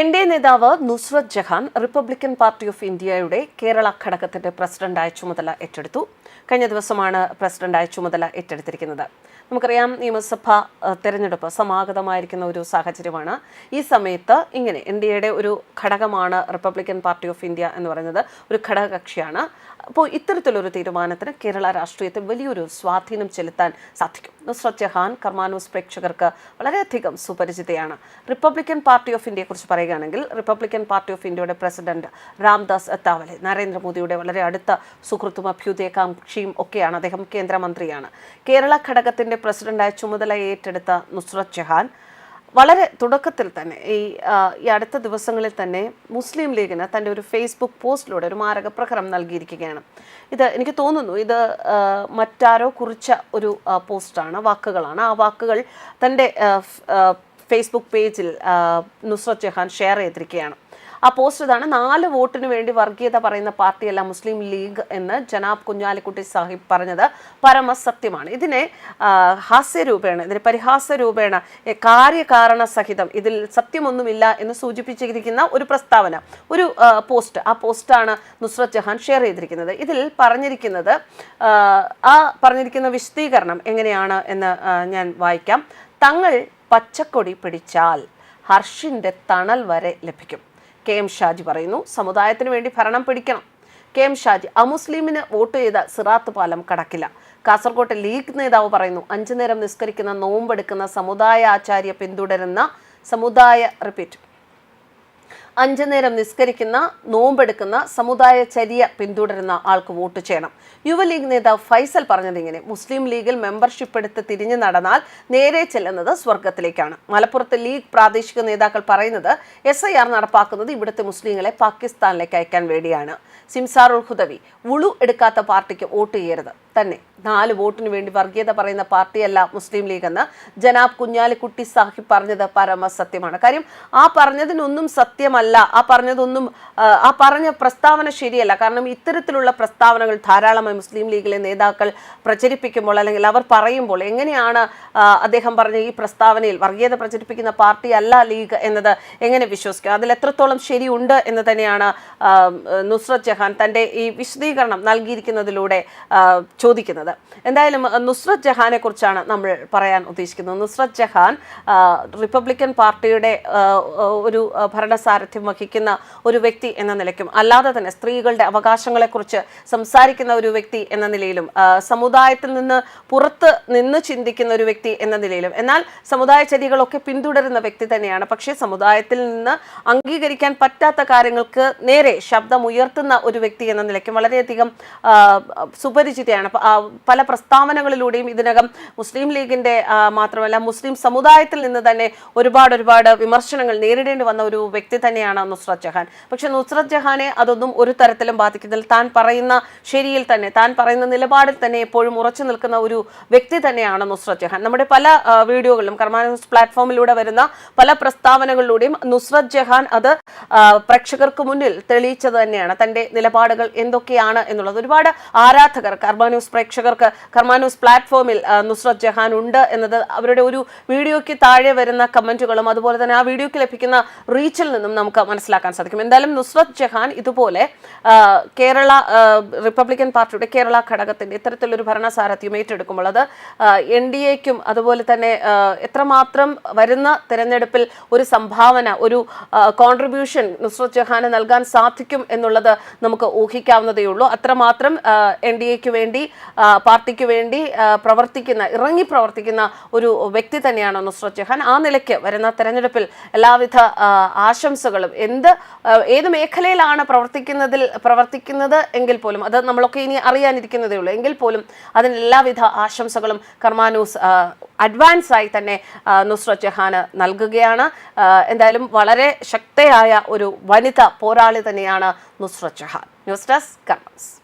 N D A നേതാവ് Nusrat Jahan Republican party of ഇന്ത്യയുടെ കേരള ഘടകത്തിന്റെ പ്രസിഡന്റായ ചുമതല ഏറ്റെടുത്തു. കഴിഞ്ഞ ദിവസമാണ് പ്രസിഡന്റായ ചുമതല ഏറ്റെടുത്തിരിക്കുന്നത്. നമുക്കറിയാം നിയമസഭ തെരഞ്ഞെടുപ്പ് സമാഗതമായിരിക്കുന്ന ഒരു സാഹചര്യമാണ്. ഈ സമയത്ത് ഇങ്ങനെ എൻ ഡി എയുടെ ഒരു ഘടകമാണ് റിപ്പബ്ലിക്കൻ പാർട്ടി ഓഫ് ഇന്ത്യ എന്ന് പറയുന്നത് ഒരു ഘടകകക്ഷിയാണ്. അപ്പോൾ ഇത്തരത്തിലൊരു തീരുമാനത്തിന് കേരള രാഷ്ട്രീയത്തിൽ വലിയൊരു സ്വാധീനം ചെലുത്താൻ സാധിക്കും. നുസ്രത് ജഹാൻ കർമാനൂസ് പ്രേക്ഷകർക്ക് വളരെയധികം സുപരിചിതയാണ്. റിപ്പബ്ലിക്കൻ പാർട്ടി ഓഫ് ഇന്ത്യയെക്കുറിച്ച് പറയുകയാണെങ്കിൽ റിപ്പബ്ലിക്കൻ പാർട്ടി ഓഫ് ഇന്ത്യയുടെ പ്രസിഡന്റ് രാംദാസ് അത്താവലെ നരേന്ദ്രമോദിയുടെ വളരെ അടുത്ത സുഹൃത്തും അഭ്യുദയകാംക്ഷിയും ഒക്കെയാണ്. അദ്ദേഹം കേന്ദ്രമന്ത്രിയാണ്. കേരള ഘടകത്തിന്റെ പ്രസിഡന്റായ ചുമതല ഏറ്റെടുത്ത നുസ്രത് ജഹാൻ വളരെ തുടക്കത്തിൽ തന്നെ ഈ ഈ അടുത്ത ദിവസങ്ങളിൽ തന്നെ മുസ്ലിം ലീഗിന് തന്റെ ഒരു ഫേസ്ബുക്ക് പോസ്റ്റിലൂടെ ഒരു മാരകപ്രഹരം നൽകിയിരിക്കുകയാണ്. ഇത് എനിക്ക് തോന്നുന്നു ഇത് മറ്റാരോ കുറിച്ച ഒരു പോസ്റ്റാണ് വാക്കുകളാണ്. ആ വാക്കുകൾ തന്റെ ഫേസ്ബുക്ക് പേജിൽ നുസ്രത് ജഹാൻ ഷെയർ ചെയ്തിരിക്കുകയാണ്. ആ പോസ്റ്റ് ഇതാണ് നാല് വോട്ടിന് വേണ്ടി വർഗീയത പറയുന്ന പാർട്ടിയല്ല മുസ്ലിം ലീഗ് എന്ന് ജനാബ് കുഞ്ഞാലിക്കുട്ടി സാഹിബ് പറഞ്ഞത് പരമസത്യമാണ്. ഇതിനെ ഹാസ്യ ഹാസ്യരൂപേണ ഇതിനെ പരിഹാസ രൂപേണ കാര്യകാരണ സഹിതം ഇതിൽ സത്യമൊന്നുമില്ല എന്ന് സൂചിപ്പിച്ചിരിക്കുന്ന ഒരു പ്രസ്താവന ഒരു പോസ്റ്റ് ആ പോസ്റ്റാണ് നുസ്രത് ജഹാൻ ഷെയർ ചെയ്തിരിക്കുന്നത്. ഇതിൽ പറഞ്ഞിരിക്കുന്നത് ആ പറഞ്ഞിരിക്കുന്ന വിശദീകരണം എങ്ങനെയാണ് എന്ന് ഞാൻ വായിക്കാം. തങ്ങൾ പച്ചക്കൊടി പിടിച്ചാൽ ഹർഷിന്റെ തണൽ വരെ ലഭിക്കും. കെ എം ഷാജി പറയുന്നു സമുദായത്തിന് വേണ്ടി ഭരണം പിടിക്കണം. കെ എം ഷാജി അമുസ്ലിമിന് വോട്ട് ചെയ്ത സിറാത്ത് പാലം കടക്കില്ല. കാസർകോട്ടെ ലീഗ് നേതാവ് പറയുന്നു അഞ്ചു നേരം നിസ്കരിക്കുന്ന നോമ്പെടുക്കുന്ന സമുദായ ആചാര്യ പിന്തുടരുന്ന സമുദായ റിപ്പീറ്റ്. അഞ്ചു നേരം നിസ്കരിക്കുന്ന നോമ്പെടുക്കുന്ന സമുദായ ചര്യ പിന്തുടരുന്ന ആൾക്ക് വോട്ട് ചെയ്യണം. യുവലീഗ് നേതാവ് ഫൈസൽ പറഞ്ഞതിങ്ങനെ മുസ്ലിം ലീഗിൽ മെമ്പർഷിപ്പ് എടുത്ത് തിരിഞ്ഞു നടന്നാൽ നേരെ ചെല്ലുന്നത് സ്വർഗത്തിലേക്കാണ് മലപ്പുറത്തെ ലീഗ് പ്രാദേശിക നേതാക്കൾ പറയുന്നത് എസ് ഐ ആർ നടപ്പാക്കുന്നത് ഇവിടുത്തെ മുസ്ലിങ്ങളെ പാകിസ്ഥാനിലേക്ക് അയക്കാൻ വേണ്ടിയാണ്. സിംസാറുൽ ഹുദവി ഉളു എടുക്കാത്ത പാർട്ടിക്ക് വോട്ട് ചെയ്യരുത്. തന്നെ. നാല് വോട്ടിന് വേണ്ടി വർഗീയത പറയുന്ന പാർട്ടിയല്ല മുസ്ലിം ലീഗ് എന്ന് ജനാബ് കുഞ്ഞാലിക്കുട്ടി സാഹിബ് പറഞ്ഞത് പരമസത്യമാണ്. കാര്യം ആ പറഞ്ഞതിനൊന്നും സത്യമല്ല. ആ പറഞ്ഞതൊന്നും ആ, പറഞ്ഞ പ്രസ്താവന ശരിയല്ല. കാരണം ഇത്തരത്തിലുള്ള പ്രസ്താവനകൾ ധാരാളമായി മുസ്ലിം ലീഗിലെ നേതാക്കൾ പ്രചരിപ്പിക്കുമ്പോൾ അല്ലെങ്കിൽ അവർ പറയുമ്പോൾ എങ്ങനെയാണ് അദ്ദേഹം പറഞ്ഞ ഈ പ്രസ്താവനയിൽ വർഗീയത പ്രചരിപ്പിക്കുന്ന പാർട്ടി അല്ല ലീഗ് എന്നത് എങ്ങനെ വിശ്വസിക്കുക അതിൽ എത്രത്തോളം ശരിയുണ്ട് എന്ന് തന്നെയാണ് നുസ്രത് ജഹാൻ തന്റെ ഈ വിശദീകരണം നൽകിയിരിക്കുന്നതിലൂടെ ചോദിക്കുന്നത്. എന്തായാലും നുസ്രത് ജഹാനെ കുറിച്ചാണ് നമ്മൾ പറയാൻ ഉദ്ദേശിക്കുന്നത്. നുസ്രത് ജഹാൻ റിപ്പബ്ലിക്കൻ പാർട്ടിയുടെ ഒരു ഭരണസാരഥ്യം വഹിക്കുന്ന ഒരു വ്യക്തി എന്ന നിലയ്ക്കും അല്ലാതെ തന്നെ സ്ത്രീകളുടെ അവകാശങ്ങളെക്കുറിച്ച് സംസാരിക്കുന്ന ഒരു വ്യക്തി എന്ന നിലയിലും സമുദായത്തിൽ നിന്ന് പുറത്ത് നിന്ന് ചിന്തിക്കുന്ന ഒരു വ്യക്തി എന്ന നിലയിലും. എന്നാൽ സമുദായ ചര്യകളൊക്കെ പിന്തുടരുന്ന വ്യക്തി തന്നെയാണ്. പക്ഷേ സമുദായത്തിൽ നിന്ന് അംഗീകരിക്കാൻ പറ്റാത്ത കാര്യങ്ങൾക്ക് നേരെ ശബ്ദം ഉയർത്തുന്ന ഒരു വ്യക്തി എന്ന നിലയ്ക്കും വളരെയധികം സുപരിചിതയാണ്. പല പ്രസ്താവനകളിലൂടെയും ഇതിനകം മുസ്ലിം ലീഗിന്റെ മാത്രമല്ല മുസ്ലിം സമുദായത്തിൽ നിന്ന് തന്നെ ഒരുപാട് ഒരുപാട് വിമർശനങ്ങൾ നേരിടേണ്ടി വന്ന ഒരു വ്യക്തി തന്നെയാണ് നുസ്രത് ജഹാൻ. പക്ഷെ നുസ്രത് ജഹാനെ അതൊന്നും ഒരു തരത്തിലും ബാധിക്കുന്നില്ല. താൻ പറയുന്ന ശരിയിൽ തന്നെ താൻ പറയുന്ന നിലപാടിൽ തന്നെ എപ്പോഴും ഉറച്ചു നിൽക്കുന്ന ഒരു വ്യക്തി തന്നെയാണ് നുസ്രത് ജഹാൻ. നമ്മുടെ പല വീഡിയോകളിലും കർമാനസ് പ്ലാറ്റ്ഫോമിലൂടെ വരുന്ന പല പ്രസ്താവനകളിലൂടെയും നുസ്രത് ജഹാൻ അത് പ്രേക്ഷകർക്ക് മുന്നിൽ തെളിയിച്ചത് തന്നെയാണ്. തന്റെ നിലപാടുകൾ എന്തൊക്കെയാണ് എന്നുള്ളത് ഒരുപാട് ആരാധകർ കർമാന്യൂസ് പ്രേക്ഷകർക്ക് കർമാന്യൂസ് പ്ലാറ്റ്ഫോമിൽ ആ, നുസ്രത് ജഹാൻ ഉണ്ട് എന്നത് അവരുടെ ഒരു വീഡിയോയ്ക്ക് താഴെ വരുന്ന കമന്റുകളും അതുപോലെ തന്നെ ആ വീഡിയോയ്ക്ക് ലഭിക്കുന്ന റീച്ചിൽ നിന്നും നമുക്ക് മനസ്സിലാക്കാൻ സാധിക്കും. എന്തായാലും നുസ്രത് ജഹാൻ ഇതുപോലെ കേരള റിപ്പബ്ലിക്കൻ പാർട്ടിയുടെ കേരള ഘടകത്തിന്റെ ഇത്തരത്തിലൊരു ഭരണസാരഥ്യം ഏറ്റെടുക്കുമ്പോൾ അത് എൻ ഡി എക്കും അതുപോലെ തന്നെ എത്രമാത്രം വരുന്ന തെരഞ്ഞെടുപ്പിൽ ഒരു സംഭാവന ഒരു കോൺട്രിബ്യൂഷൻ നുസ്രത് ജഹാന് നൽകാൻ സാധിക്കും എന്നുള്ളത് നമുക്ക് ഊഹിക്കാവുന്നതേ ഉള്ളൂ അത്രമാത്രം എൻ ഡി എക്ക് വേണ്ടി പാർട്ടിക്ക് വേണ്ടി പ്രവർത്തിക്കുന്ന ഇറങ്ങി പ്രവർത്തിക്കുന്ന ഒരു വ്യക്തി തന്നെയാണ് നുസ്രത് ജഹാൻ ആ നിലയ്ക്ക് വരുന്ന തെരഞ്ഞെടുപ്പിൽ എല്ലാവിധ ആശംസകളും എന്ത് ഏത് മേഖലയിലാണ് പ്രവർത്തിക്കുന്നതിൽ പ്രവർത്തിക്കുന്നത് എങ്കിൽ പോലും അത് നമ്മളൊക്കെ ഇനി അറിയാനിരിക്കുന്നതേ ഉള്ളൂ. എങ്കിൽ പോലും അതിന് എല്ലാവിധ ആശംസകളും കർമാനൂസ് അഡ്വാൻസ് ആയി തന്നെ നുസ്രത് ജഹാന് നൽകുകയാണ്. എന്തായാലും വളരെ ശക്തയായ ഒരു വനിത പോരാളി തന്നെയാണ് Nusrat Jahan news desk karmas